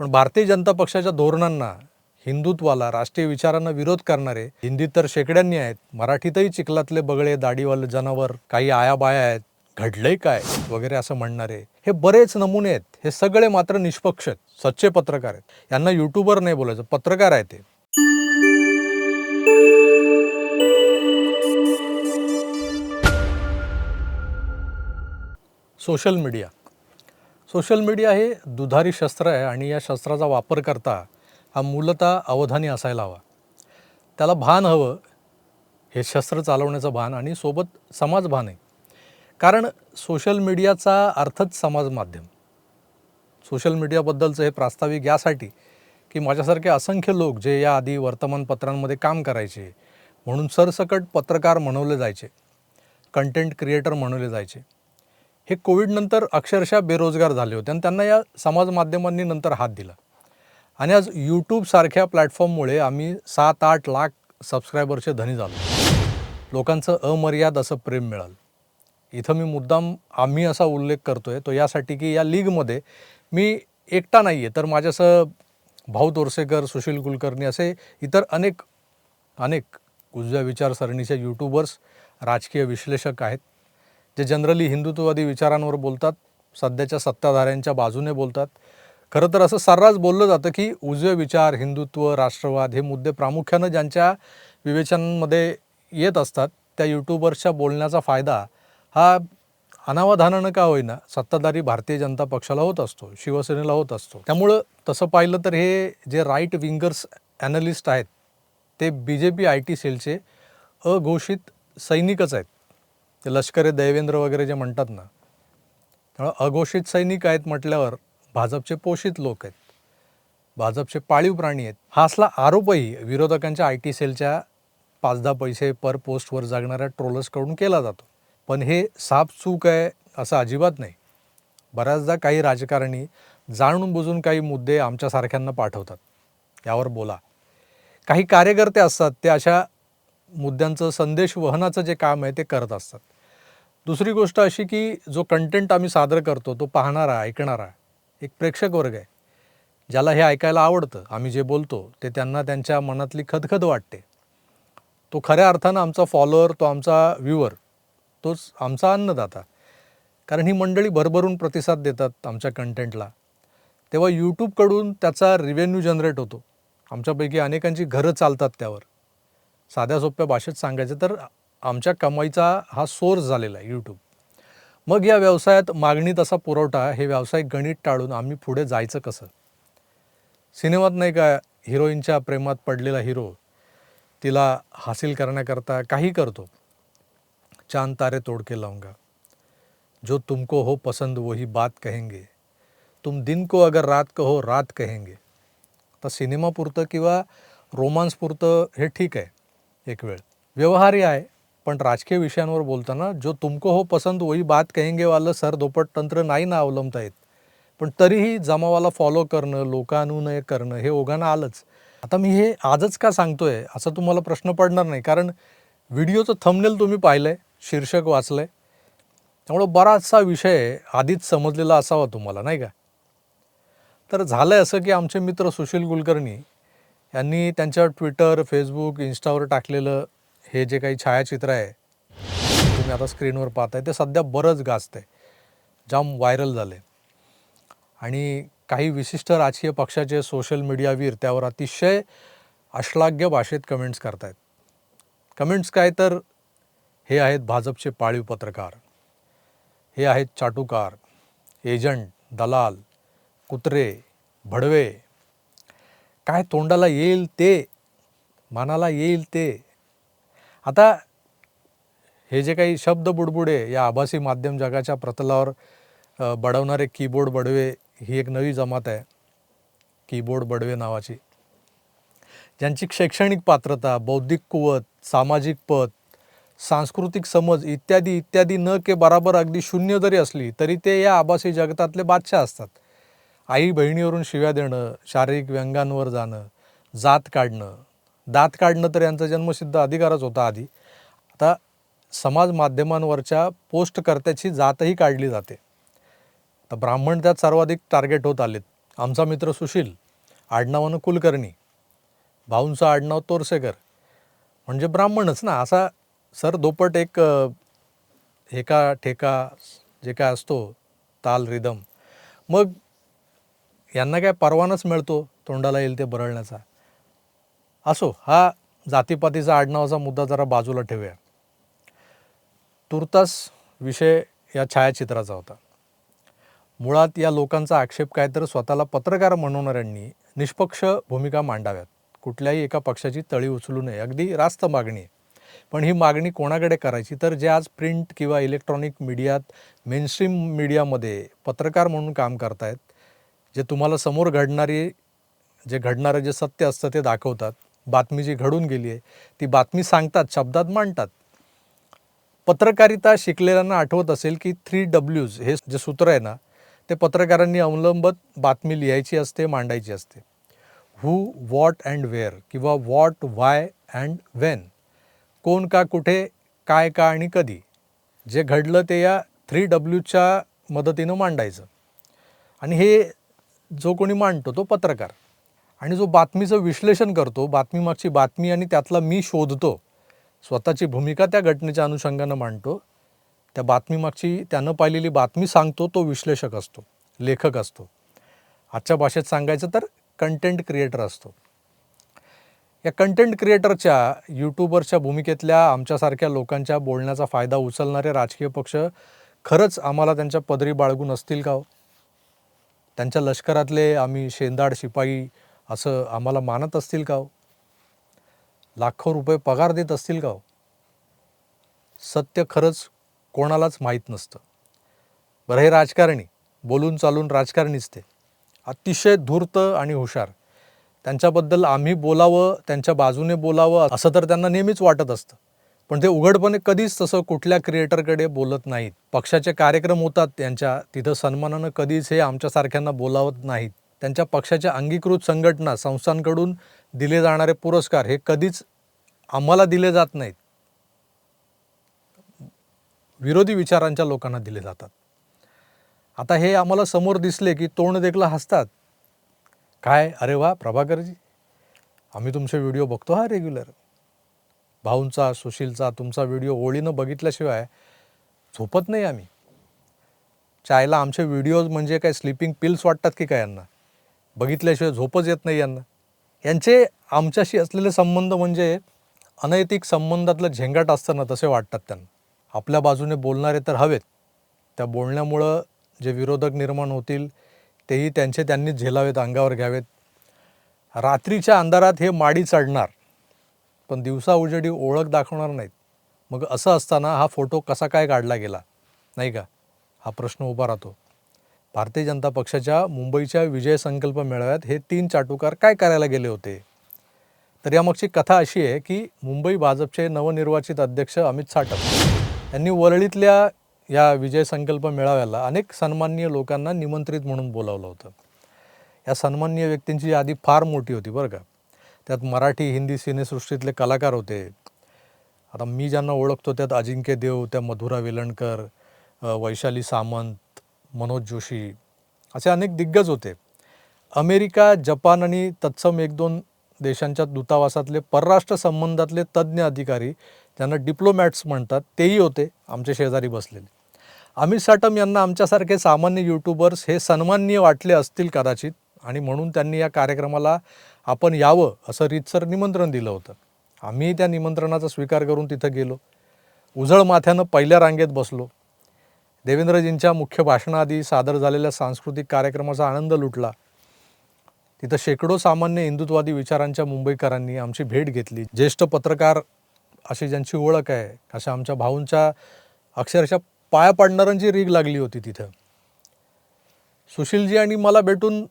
पण भारतीय जनता पक्षाच्या धोरणांना हिंदुत्वाला राष्ट्रीय विचारांना विरोध करणारे हिंदीत तर शेकड्यांनी आहेत मराठीतही चिखलातले बगळे दाढीवाले जनावर काही आयाबाया आहेत घडलंय काय वगैरे असं म्हणणारे हे बरेच नमुने आहेत हे सगळे मात्र निष्पक्ष आहेत सच्चे पत्रकार आहेत. यांना युट्यूबर नाही बोलायचं पत्रकार आहेत ते. Social media. सोशल मीडिया हे दुधारी शस्त्र आहे आणि या शस्त्राचा वापर करता हा मूलतः अवधानी असायला हवा. त्याला भान हवं हे शस्त्र चालवण्याचं भान आणि सोबत समाज भान आहे. कारण सोशल मीडियाचा अर्थच समाज माध्यम. सोशल मीडियाबद्दलचं हे प्रास्ताविक यासाठी की माझ्यासारखे असंख्य लोक जे याआधी वर्तमानपत्रांमध्ये काम करायचे म्हणून सरसकट पत्रकार म्हणवले जायचे कंटेंट क्रिएटर म्हणवले जायचे हे कोविडनंतर अक्षरशः बेरोजगार झाले होते आणि त्यांना या समाज माध्यमांनी नंतर हात दिला. आणि आज यूट्यूबसारख्या प्लॅटफॉर्ममुळे आम्ही सात आठ लाख सबस्क्रायबरचे धनी झालो. लोकांचं अमर्याद असं प्रेम मिळालं. इथं मी मुद्दाम आम्ही असा उल्लेख करतो आहे तो यासाठी की या लीगमध्ये मी एकटा नाही आहे तर माझ्यासह भाऊ तोरसेकर सुशील कुलकर्णी असे इतर अनेक अनेक उजव्या विचारसरणीचे यूट्यूबर्स राजकीय विश्लेषक आहेत. जे जनरली हिंदुत्ववादी विचारांवर बोलतात सध्याच्या सत्ताधाऱ्यांच्या बाजूने बोलतात. खरं तर असं सर्रास बोललं जातं की उजवे विचार हिंदुत्व राष्ट्रवाद हे मुद्दे प्रामुख्यानं ज्यांच्या विवेचनांमध्ये येत असतात त्या यूट्यूबर्सच्या बोलण्याचा फायदा हा अनावधानानं का होईना सत्ताधारी भारतीय जनता पक्षाला होत असतो शिवसेनेला होत असतो. त्यामुळं तसं पाहिलं तर हे जे राईट विंगर्स ॲनलिस्ट आहेत ते B J P I T सेलचे अघोषित सैनिकच आहेत. ते लष्करे देवेंद्र दैवेंद्र वगैरे जे म्हणतात ना त्यामुळं अघोषित सैनिक आहेत म्हटल्यावर भाजपचे पोषित लोक आहेत. भाजपचे पाळीव प्राणी आहेत. हा असला आरोपही विरोधकांच्या आय टी सेलच्या पाच दहा पैसे पर पोस्टवर जागणाऱ्या ट्रोलर्सकडून केला जातो. पण हे साफ चूक आहे असं अजिबात नाही. बऱ्याचदा काही राजकारणी जाणून बुजून काही मुद्दे आमच्यासारख्यांना पाठवतात. यावर बोला. काही कार्यकर्ते असतात ते अशा मुद्द्यांचं संदेश वहनाचं जे काम आहे ते करत असतात. दुसरी गोष्ट अशी की जो कंटेंट आम्ही सादर करतो तो पाहणारा ऐकणारा एक प्रेक्षक वर्ग आहे. ज्याला हे ऐकायला आवडतं आम्ही जे बोलतो ते त्यांना त्यांच्या मनातली खदखद वाटते. तो खऱ्या अर्थानं आमचा फॉलोअर तो आमचा व्ह्युअर तोच आमचा अन्नदाता. कारण ही मंडळी भरभरून प्रतिसाद देतात आमच्या कंटेंटला तेव्हा यूट्यूबकडून त्याचा रिव्हेन्यू जनरेट होतो. आमच्यापैकी अनेकांची घरं चालतात त्यावर. साध्या सोप्या भाषेत सांगायचं तर आमच्या कमाईचा हा सोर्स झालेला आहे यूट्यूब मग या व्यवसायात मागणी तसा पुरवठा हे व्यावसायिक गणित टाळून आम्ही पुढे जायचं कसं? सिनेमात नाही का हिरोईनच्या प्रेमात पडलेला हिरो तिला हासिल करण्याकरता काही करतो. चांद तारे तोड के लाऊंगा जो तुमको हो पसंद वही बात कहेंगे. तुम दिन को अगर रात कहो रात कहेंगे. तर सिनेमापुरतं किंवा रोमांसपुरतं हे ठीक आहे. एक वेळ. व्यवहार्य आहे पण राजकीय विषयांवर बोलताना जो तुमको हो पसंत वही बात कहेंगे वालं सर दोपट तंत्र नाही ना अवलंबता येत पण तरीही जमावाला फॉलो करणं लोकानुनय करणं हे ओघांना आलंच. आता मी हे आजच का सांगतोय असं तुम्हाला प्रश्न पडणार नाही. कारण व्हिडिओचं थंबनेल तुम्ही पाहिलं आहे शीर्षक वाचलं आहे त्यामुळं बराचसा विषय आधीच समजलेला असावा तुम्हाला नाही का? तर झालं आहे असं की आमचे मित्र सुशील कुलकर्णी यांनी त्यांच्या ट्विटर फेसबुक इन्स्टावर टाकलेलं हे जे काही छायाचित्र आहे तुम्ही आता स्क्रीनवर पाहताय ते सध्या बरंच गाजतंय. जाम व्हायरल झाले आणि काही विशिष्ट राजकीय पक्षाचे सोशल मीडियावीर त्यावर अतिशय अश्लाघ्य भाषेत कमेंट्स करतायत. कमेंट्स काय तर हे आहेत भाजपचे पाळीव पत्रकार. हे आहेत चाटुकार एजंट दलाल कुत्रे भडवे काय तोंडाला येईल ते मनाला येईल ते. आता हे जे काही शब्द बुडबुडे या आभासी माध्यम जगाच्या प्रतलावर बडवणारे कीबोर्ड बडवे ही एक नवी जमात आहे कीबोर्ड बडवे नावाची. ज्यांची शैक्षणिक पात्रता बौद्धिक कुवत सामाजिक पत सांस्कृतिक समज इत्यादी इत्यादी न के बराबर अगदी शून्य जरी असली तरी ते या आभासी जगतातले बादशाह असतात. आई बहिणीवरून शिव्या देणं शारीरिक व्यंगांवर जाणं जात काढणं. दात काढणं तर यांचा जन्मसिद्ध अधिकारच होता आधी. आता समाज माध्यमांवरच्या पोस्टकर्त्याची जातही काढली जाते. तर ब्राह्मण त्यात सर्वाधिक टार्गेट होत आलेत. आमचा मित्र सुशील आडनावानं कुलकर्णी. भाऊंचं आडनाव तोरसेकर. म्हणजे ब्राह्मणच ना? असा सर दोपट एक हेका ठेका जे काय असतो ताल रिदम. मग यांना काय परवानाच मिळतो तोंडाला येईल ते बरळण्याचा? असो हा जातीपातीचा आडनावाचा मुद्दा जरा बाजूला ठेवूया. तुर्तास विषय या छायाचित्राचा होता. मुळात या लोकांचा आक्षेप काय तर स्वतःला पत्रकार म्हणवणाऱ्यांनी निष्पक्ष भूमिका मांडाव्यात. कुठल्याही एका पक्षाची तळी उचलू नये. अगदी रास्त मागणी आहे. पण ही मागणी कोणाकडे करायची? तर जे आज प्रिंट किंवा इलेक्ट्रॉनिक मीडियात मेनस्ट्रीम मीडियामध्ये पत्रकार म्हणून काम करतायत जे तुम्हाला समोर घडणारी जे घडणारं जे सत्य असतं ते दाखवतात. बातमी जी घडून गेली आहे ती बातमी सांगतात शब्दात मांडतात. पत्रकारिता शिकलेल्यांना आठवत असेल की थ्री डब्ल्यूज हे जे सूत्र आहे ना ते पत्रकारांनी अवलंबत बातमी लिहायची असते मांडायची असते. हू वॉट अँड वेअर किंवा वॉट वाय अँड वेन कोण का कुठे काय का आणि कधी. जे घडलं ते या थ्री डब्ल्यूच्या मदतीनं मांडायचं. आणि हे जो कोणी मांडतो तो पत्रकार. आणि जो बातमीचं विश्लेषण करतो बातमीमागची बातमी आणि त्यातला मी शोधतो स्वतःची भूमिका त्या घटनेच्या अनुषंगानं मांडतो त्या बातमीमागची त्यानं पाहिलेली बातमी सांगतो तो विश्लेषक असतो लेखक असतो. आजच्या भाषेत सांगायचं तर कंटेंट क्रिएटर असतो. या कंटेंट क्रिएटरच्या यूट्यूबरच्या भूमिकेतल्या आमच्यासारख्या लोकांच्या बोलण्याचा फायदा उचलणारे राजकीय पक्ष खरंच आम्हाला त्यांच्या पदरी बाळगून असतील का हो? त्यांच्या लष्करातले आम्ही शेंदाड शिपाई असं आम्हाला मानत असतील का हो? लाखो रुपये पगार देत असतील का हो? सत्य खरंच कोणालाच माहीत नसतं. बरं हे राजकारणी बोलून चालून राजकारणीच ते. अतिशय धूर्त आणि हुशार. त्यांच्याबद्दल आम्ही बोलावं त्यांच्या बाजूने बोलावं असं तर त्यांना नेहमीच वाटत असतं. पण ते उघडपणे कधीच तसं कुठल्या क्रिएटरकडे बोलत नाहीत. पक्षाचे कार्यक्रम होतात त्यांच्या तिथं सन्मानानं कधीच हे आमच्यासारख्यांना बोलावत नाहीत. त्यांच्या पक्षाच्या अंगीकृत संघटना संस्थांकडून दिले जाणारे पुरस्कार हे कधीच आम्हाला दिले जात नाहीत. विरोधी विचारांच्या लोकांना दिले जातात. आता हे आम्हाला समोर दिसले की तोंड देखलं हसतात. काय? अरे वा प्रभाकरजी. आम्ही तुमचे व्हिडिओ बघतो हा रेग्युलर भाऊंचा सुशीलचा तुमचा व्हिडिओ ओळीनं बघितल्याशिवाय झोपत नाही आम्ही. चायला आमचे व्हिडिओज म्हणजे काय स्लीपिंग पिल्स वाटतात की काय यांना? बघितल्याशिवाय झोपच येत नाही यांना. यांचे आमच्याशी असलेले संबंध म्हणजे अनैतिक संबंधातलं झेंगाट असतं ना तसे वाटतात त्यांना. आपल्या बाजूने बोलणारे तर हवेत. त्या बोलण्यामुळं जे विरोधक निर्माण होतील तेही त्यांचे त्यांनीच झेलावेत अंगावर घ्यावेत. रात्रीच्या अंधारात हे माडी चढणार. पण दिवसा उजेडी ओळख दाखवणार नाहीत. मग असं असताना हा फोटो कसा काय काढला गेला? नाही का? हा प्रश्न उभा राहतो. भारतीय जनता पक्षाच्या मुंबईच्या विजय संकल्प मेळाव्यात हे तीन चाटुकार काय करायला गेले होते? तर यामागची कथा अशी आहे की मुंबई भाजपचे नवनिर्वाचित अध्यक्ष अमित साटम यांनी वरळीतल्या या विजय संकल्प मेळाव्याला अनेक सन्माननीय लोकांना निमंत्रित म्हणून बोलावलं होतं. या सन्माननीय व्यक्तींची यादी फार मोठी होती बरं का? त्यात मराठी हिंदी सिनेसृष्टीतले कलाकार होते. आता मी ज्यांना ओळखतो त्यात अजिंक्य देव त्या मधुरा वेलणकर वैशाली सामंत मनोज जोशी असे अनेक दिग्गज होते. अमेरिका जपान आणि तत्सम एक दोन देशांच्या दूतावासातले परराष्ट्र संबंधातले तज्ज्ञ अधिकारी त्यांना डिप्लोमॅट्स म्हणतात तेही होते आमचे शेजारी बसलेले. अमित साटम यांना आमच्यासारखे सामान्य यूट्यूबर्स हे सन्माननीय वाटले असतील कदाचित आणि म्हणून त्यांनी या कार्यक्रमाला आपण यावं असं रीतसर निमंत्रण दिलं होतं. आम्ही त्या निमंत्रणाचा स्वीकार करून तिथं गेलो. उजळ माथ्यानं पहिल्या रांगेत बसलो. देवेंद्रजींच्या मुख्य भाषणाआधी सादर झालेल्या सांस्कृतिक कार्यक्रमाचा आनंद लुटला. तिथं शेकडो सामान्य हिंदुत्वादी विचारांच्या मुंबईकरांनी आमची भेट घेतली. ज्येष्ठ पत्रकार अशी ज्यांची ओळख आहे अशा आमच्या भाऊंच्या अक्षरशः पाया पाडणाऱ्यांची रीग लागली होती तिथं. सुशीलजी आणि मला भेटून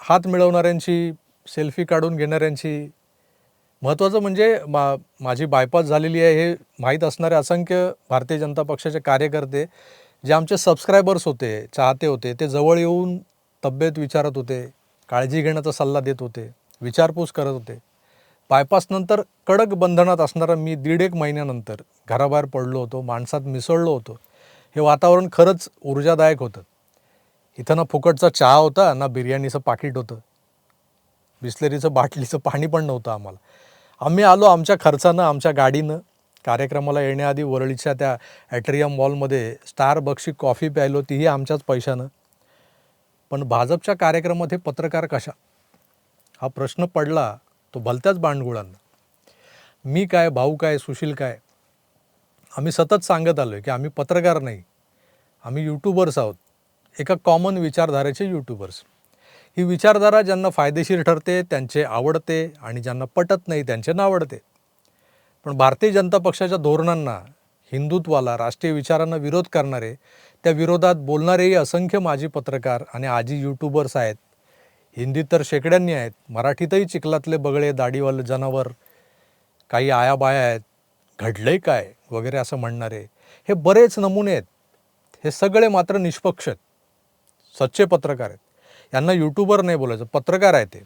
हात मिळवणाऱ्यांची सेल्फी काढून घेणाऱ्यांची. महत्त्वाचं म्हणजे मा माझी बायपास झालेली आहे हे माहीत असणारे असंख्य भारतीय जनता पक्षाचे कार्यकर्ते जे आमचे सबस्क्रायबर्स होते चाहते होते ते जवळ येऊन तब्येत विचारत होते काळजी घेण्याचा सल्ला देत होते विचारपूस करत होते. बायपासनंतर कडक बंधनात असणारा मी दीड एक महिन्यानंतर घराबाहेर पडलो होतो माणसात मिसळलो होतो. हे वातावरण खरंच ऊर्जादायक होतं. इथं ना फुकटचा चहा होता ना बिर्याणीचं पाकिट होतं. बिस्लरीचं बाटलीचं पाणी पण नव्हतं आम्हाला. आम्ही आलो आमच्या खर्चानं आमच्या गाडीनं. कार्यक्रमाला येण्याआधी वरळीच्या त्या ॲट्रियम मॉलमध्ये स्टार बक्षी कॉफी प्यायलो तीही आमच्याच पैशानं. पण भाजपच्या कार्यक्रमात हे पत्रकार कशा? हा प्रश्न पडला तो भलत्याच बांडगुळांना. मी काय भाऊ काय सुशील काय? आम्ही सतत सांगत आलो आहे की आम्ही पत्रकार नाही. आम्ही यूट्यूबर्स आहोत. एका कॉमन विचारधारेचे यूट्यूबर्स ही विचारधारा ज्यांना फायदेशीर ठरते त्यांचे आवडते आणि ज्यांना पटत नाही त्यांचे नावडते पण भारतीय जनता पक्षाच्या धोरणांना हिंदुत्वाला राष्ट्रीय विचारांना विरोध करणारे त्या विरोधात बोलणारेही असंख्य माजी पत्रकार आणि आजी यूट्यूबर्स आहेत. हिंदीत तर शेकड्यांनी आहेत मराठीतही चिखलातले बगळे दाढीवाले जनावर काही आयाबाया आहेत घडलंय काय वगैरे असं म्हणणारे हे बरेच नमुने आहेत. हे सगळे मात्र निष्पक्ष आहेत. सच्चे पत्रकार आहेत. यांना यूट्यूबर नाही बोलायचं पत्रकार आहे ते.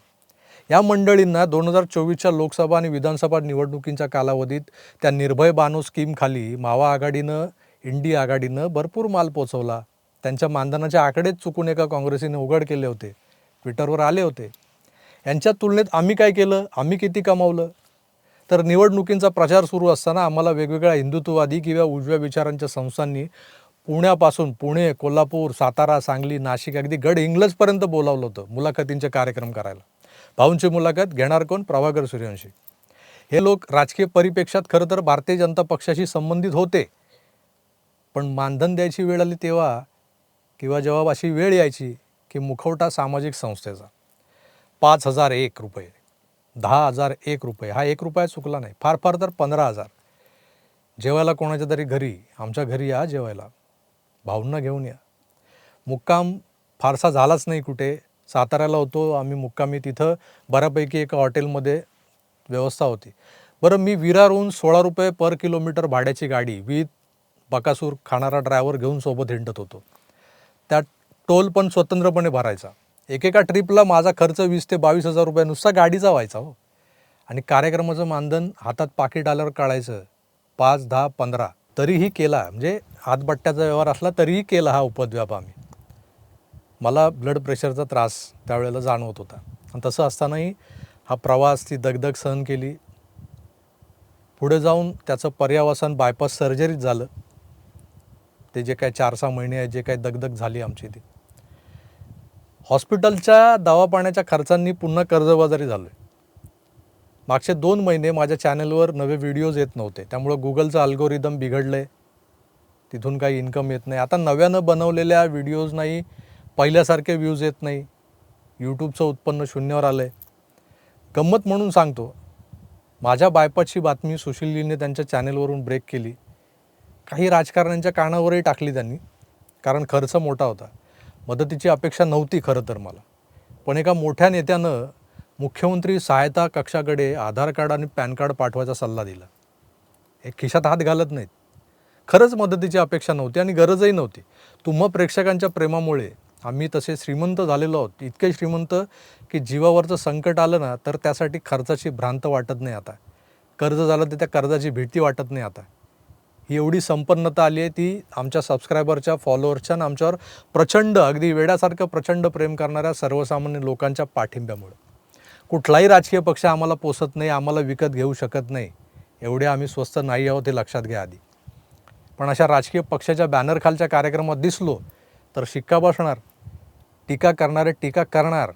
या मंडळींना दोन हजार चोवीसच्या लोकसभा आणि विधानसभा निवडणुकींच्या कालावधीत त्या निर्भय बानो स्कीमखाली मावा आघाडीनं इंडी आघाडीनं भरपूर माल पोचवला. त्यांच्या मानधनाचे आकडेच चुकून एका काँग्रेसीने उघड केले होते. ट्विटरवर आले होते. यांच्या तुलनेत आम्ही काय केलं? आम्ही किती कमावलं? तर निवडणुकींचा प्रचार सुरू असताना आम्हाला वेगवेगळ्या हिंदुत्ववादी किंवा उजव्या विचारांच्या संस्थांनी पुण्यापासून पुणे कोल्हापूर सातारा सांगली नाशिक अगदी गड इंग्लजपर्यंत बोलावलं होतं मुलाखतींचे कार्यक्रम करायला. भाऊंची मुलाखत घेणार कोण? प्रभाकर सूर्यवंशी. हे लोक राजकीय परिपेक्षात खरं तर भारतीय जनता पक्षाशी संबंधित होते. पण मानधन द्यायची वेळ आली तेव्हा किंवा जेव्हा अशी वेळ यायची की मुखवटा सामाजिक संस्थेचा. पाच हजार एक रुपये दहा हजार एक रुपये हा एक रुपया चुकला नाही फार फार तर पंधरा हजार. जेवायला कोणाच्या तरी घरी आमच्या घरी या जेवायला. भाऊंना घेऊन या. मुक्काम फारसा झालाच नाही कुठे. साताऱ्याला होतो आम्ही मुक्कामी तिथं बऱ्यापैकी एका हॉटेलमध्ये व्यवस्था होती. बरं मी विरारहून सोळा रुपये पर किलोमीटर भाड्याची गाडी विथ बकासूर खाणारा ड्रायव्हर घेऊन सोबत हिंडत होतो. त्यात टोल पण स्वतंत्रपणे भरायचा. एकेका ट्रिपला माझा खर्च वीस ते बावीस हजार रुपये नुसता गाडीचा व्हायचा हो. आणि कार्यक्रमाचं मानधन हातात पाकिट आल्यावर काढायचं पाच दहा पंधरा. तरीही केला. म्हणजे हातबट्ट्याचा व्यवहार असला तरीही केला हा उपद्व्याप आम्ही. मला ब्लड प्रेशरचा त्रास त्यावेळेला जाणवत होता. आणि तसं असतानाही हा प्रवास ती दगदग सहन केली. पुढे जाऊन त्याचं पर्यावसन बायपास सर्जरीत झालं. ते जे काय चार सहा महिने आहेत जे काय दगदग झाली आमची ती. हॉस्पिटलच्या दवापाण्याच्या खर्चांनी पुन्हा कर्जबाजारी झालो आहे मागचे दोन महिने माझ्या चॅनलवर नवे व्हिडिओज येत नव्हते. त्यामुळं गुगलचं अल्गोरिदम बिघडलं आहे तिथून काही इन्कम येत नाही. आता नव्यानं बनवलेल्या व्हिडिओज नाही पहिल्यासारखे व्ह्यूज येत नाही. यूट्यूबचं उत्पन्न शून्यावर आलं आहे गंमत म्हणून सांगतो माझ्या बायपाची बातमी सुशीलजीने त्यांच्या चॅनेलवरून ब्रेक केली. काही राजकारण्यांच्या कानावरही टाकली त्यांनी कारण खर्च मोठा होता. मदतीची अपेक्षा नव्हती खरं तर मला. पण एका मोठ्या नेत्यानं मुख्यमंत्री सहायता कक्षाकडे आधार कार्ड आणि पॅन कार्ड पाठवायचा सल्ला दिला. हे खिशात हात घालत नाहीत. खरंच मदतीची अपेक्षा नव्हती आणि गरजही नव्हती. तुम्हा प्रेक्षकांच्या प्रेमामुळे आम्ही तसे श्रीमंत झालेलो आहोत. इतके श्रीमंत की जीवावरचं संकट आलं ना तर त्यासाठी खर्चाची भ्रांत वाटत नाही आता. कर्ज झालं तर त्या कर्जाची भीती वाटत नाही आता. ही एवढी संपन्नता आली आहे ती आमच्या सबस्क्रायबरच्या फॉलोअर्सच्या आणि आमच्यावर प्रचंड अगदी वेड्यासारखं प्रचंड प्रेम करणाऱ्या सर्वसामान्य लोकांच्या पाठिंब्यामुळे. कुठलाही राजकीय पक्ष आम्हाला पोसत नाही आम्हाला विकत घेऊ शकत नाही. एवढे आम्ही स्वस्त नाही आहोत हे लक्षात घ्या आधी. पण अशा राजकीय पक्षाच्या बॅनरखालच्या कार्यक्रमात दिसलो तर शिक्का बसणार टीका करणारे टीका करणार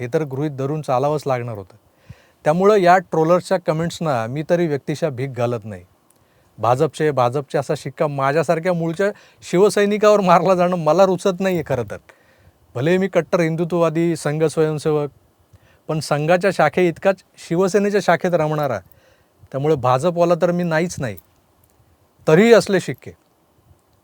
हे तर गृहीत धरून चालावंच लागणार होतं. त्यामुळं या ट्रोलर्सच्या कमेंट्सना मी तरी व्यक्तिशा भीक घालत नाही. भाजपचे भाजपचे असा शिक्का माझ्यासारख्या मूळच्या शिवसैनिकावर मारला जाणं मला रुचत नाही आहे खरं तर. भले मी कट्टर हिंदुत्ववादी संघ स्वयंसेवक पण संघाच्या शाखे इतकाच शिवसेनेच्या शाखेत रमणारा त्यामुळे भाजपवाला तर मी नाहीच नाही. तरीही असले शिक्के.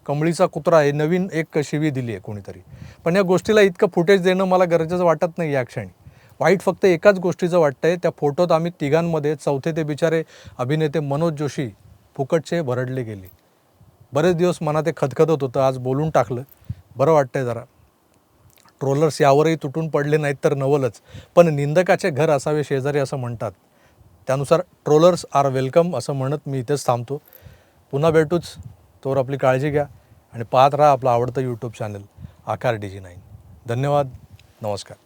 कमळीचा कुत्रा हे नवीन एक शिवी दिली आहे कोणीतरी. पण या गोष्टीला इतकं फुटेज देणं मला गरजेचं वाटत नाही या क्षणी. वाईट फक्त एकाच गोष्टीचं वाटतं आहे त्या फोटोत आम्ही तिघांमध्ये चौथे ते बिचारे अभिनेते मनोज जोशी फुकटचे भरडले गेले. बरेच दिवस मनात ते खदखदत होतं आज बोलून टाकलं. बरं वाटतंय जरा. ट्रोलर्स यावरही तुटून पडले नाहीत तर नवलच. पण निंदकाचे घर असावे शेजारी असं म्हणतात. त्यानुसार ट्रोलर्स आर वेलकम असं म्हणत मी इथेच थांबतो. पुन्हा भेटूच. तोवर आपली काळजी घ्या आणि पाहत राहा आपलं आवडतं YouTube channel Aakar D G nine धन्यवाद. नमस्कार.